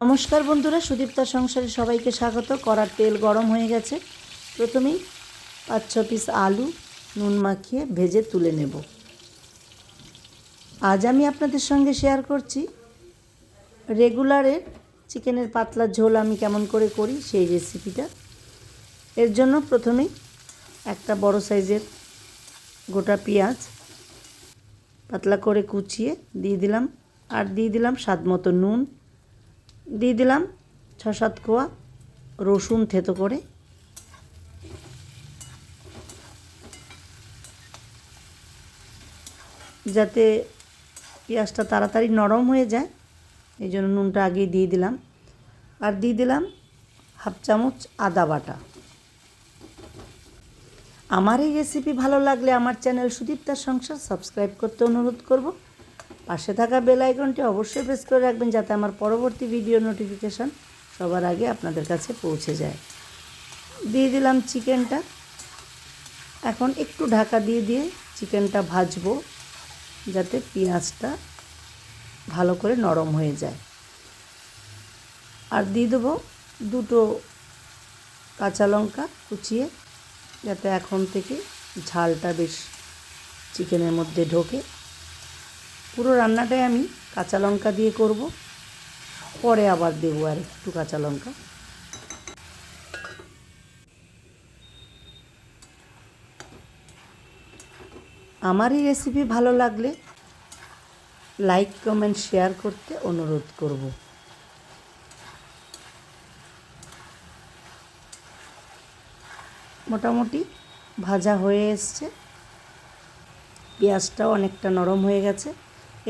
নমস্কার বন্ধুরা সুদীপ্তার সংসারে সবাইকে স্বাগত। করার তেল গরম হয়ে গেছে। প্রথমেই পাঁচ, ছ পিস আলু, নুন মাখিয়ে ভেজে তুলে নেব। আজ আমি আপনাদের সঙ্গে শেয়ার করছি রেগুলারের চিকেনের পাতলা ঝোল আমি কেমন করে করি সেই রেসিপিটা এর জন্য প্রথমেই একটা বড় সাইজের গোটা পেঁয়াজ পাতলা করে কুচিয়ে দিয়ে দিলাম। আর দিয়ে দিলাম স্বাদ মতো নুন। দিয়ে দিলাম ছ সাত কোয়া রসুন থেতো করে। যাতে পেঁয়াজটা তাড়াতাড়ি নরম হয়ে যায়, এই জন্য নুনটা আগেই দিয়ে দিলাম। আর দিয়ে দিলাম হাফ চামচ আদা বাটা। আমার এই রেসিপি ভালো লাগলে আমার চ্যানেল সুদীপ্তার সংসার সাবস্ক্রাইব করতে অনুরোধ করব। পাশে থাকা বেল আইকনটি অবশ্যই প্রেস করে রাখবেন যাতে আমার পরবর্তী ভিডিও নোটিফিকেশান সবার আগে আপনাদের কাছে পৌঁছে যায়। দিয়ে দিলাম চিকেনটা এখন একটু ঢাকা দিয়ে দিয়ে চিকেনটা ভাজবো যাতে পেঁয়াজটা ভালো করে নরম হয়ে যায়। আর দিয়ে দেবো দুটো কাঁচা লঙ্কা কুচিয়ে যাতে এখন থেকে ঝালটা বেশ চিকেনের মধ্যে ঢোকে। পুরো রান্নাটাই আমি কাঁচা লঙ্কা দিয়ে করব। পরে আবার দেবো আর একটু কাঁচা লঙ্কা। আমার এই রেসিপি ভালো লাগলে লাইক কমেন্ট শেয়ার করতে অনুরোধ করব। মোটামুটি ভাজা হয়ে এসছে। পেঁয়াজটাও অনেকটা নরম হয়ে গেছে।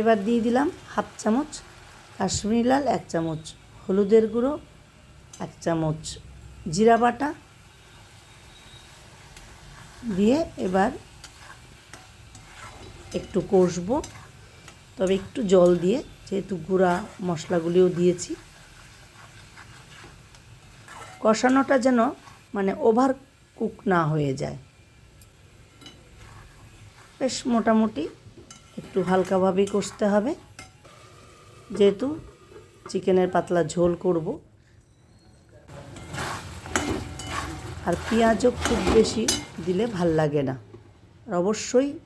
এবার দিয়ে দিলাম হাফ চামচ কাশ্মীরি লাল, এক চামচ হলুদের গুঁড়ো, এক চামচ জিরা বাটা। দিয়ে এবার একটু কষবো। তবে একটু জল দিয়ে, যেহেতু গুঁড়া মশলাগুলিও দিয়েছি। কষানোটা যেন মানে ওভার কুক না হয়ে যায়। বেশ মোটামুটি একটু হালকাভাবেই কষতে হবে। যেহেতু চিকেনের পাতলা ঝোল করব। আর পেঁয়াজও খুব বেশি দিলে ভালো লাগে না। আর অবশ্যই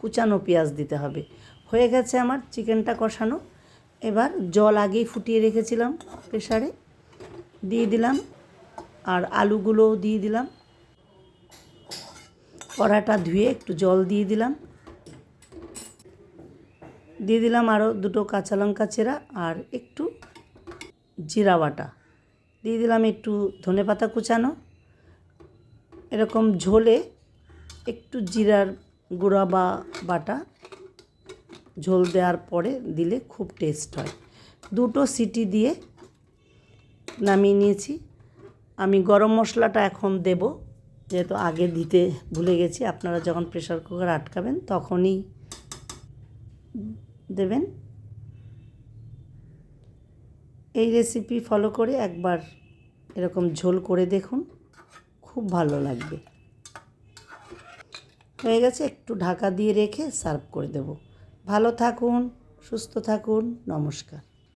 কুচানো পেঁয়াজ দিতে হবে। হয়ে গেছে আমার চিকেনটা কষানো। এবার জল আগেই ফুটিয়ে রেখেছিলাম প্রেশারে দিয়ে দিলাম। আর আলুগুলোও দিয়ে দিলাম। কড়াটা ধুয়ে একটু জল দিয়ে দিলাম। দিয়ে দিলাম আরও দুটো কাঁচা লঙ্কা চেরা আর একটু জিরা বাটা। দিয়ে দিলাম একটু ধনে পাতা কুচানো। এরকম ঝোলে একটু জিরার গুঁড়া বা বাটা ঝোল দেওয়ার পরে দিলে খুব টেস্ট হয়। দুটো সিটি দিয়ে নামিয়ে নিয়েছি। আমি গরম মশলাটা এখন দেব। যেহেতু আগে দিতে ভুলে গেছি, আপনারা যখন প্রেশার কুকার আটকাবেন তখনই দেবেন। এই রেসিপি ফলো করে একবার এরকম ঝোল করে দেখুন, খুব ভালো লাগবে। হয়ে গেছে, একটু ঢাকা দিয়ে রেখে সার্ভ করে দেব। ভালো থাকুন, সুস্থ থাকুন, নমস্কার।